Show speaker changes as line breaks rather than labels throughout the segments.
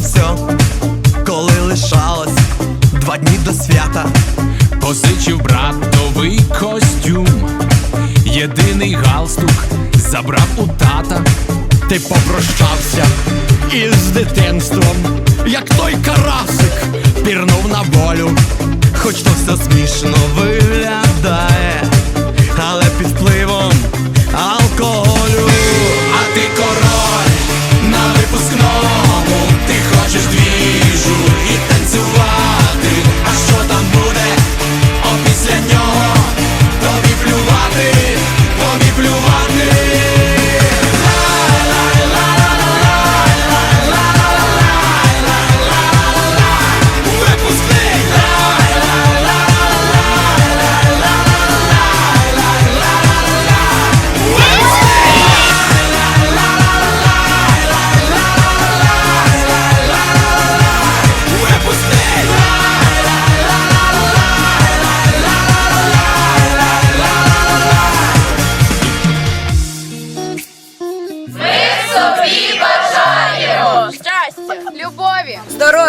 все, коли лишалось два дні до свята.
Позичив брат новий костюм, єдиний галстук забрав у тата, ти попрощався із дитинством, як той карасик пірнув на волю, хоч то все смішно
виглядає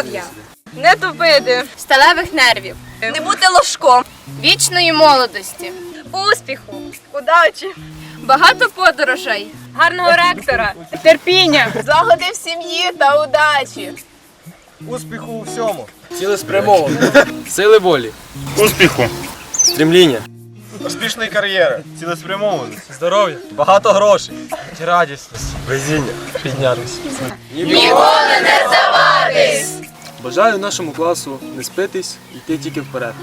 Здоров'я, не тупити, сталевих нервів, не бути
ложком, вічної молодості,
успіху, удачі, багато подорожей, гарного ректора, терпіння,
злагоди в сім'ї та удачі.
Успіху у всьому. Цілеспрямовано. Сили волі. Успіху! Стрімління. Успішної кар'єри, цілеспрямованості, Здоров'я. багато грошей. Радісність. Везіння. Піднятися. Ніколи не! Бажаю нашому класу не спитись, йти тільки вперед.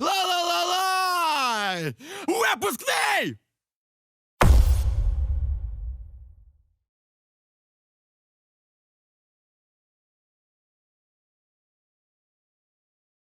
ла ла ла ла Випускний!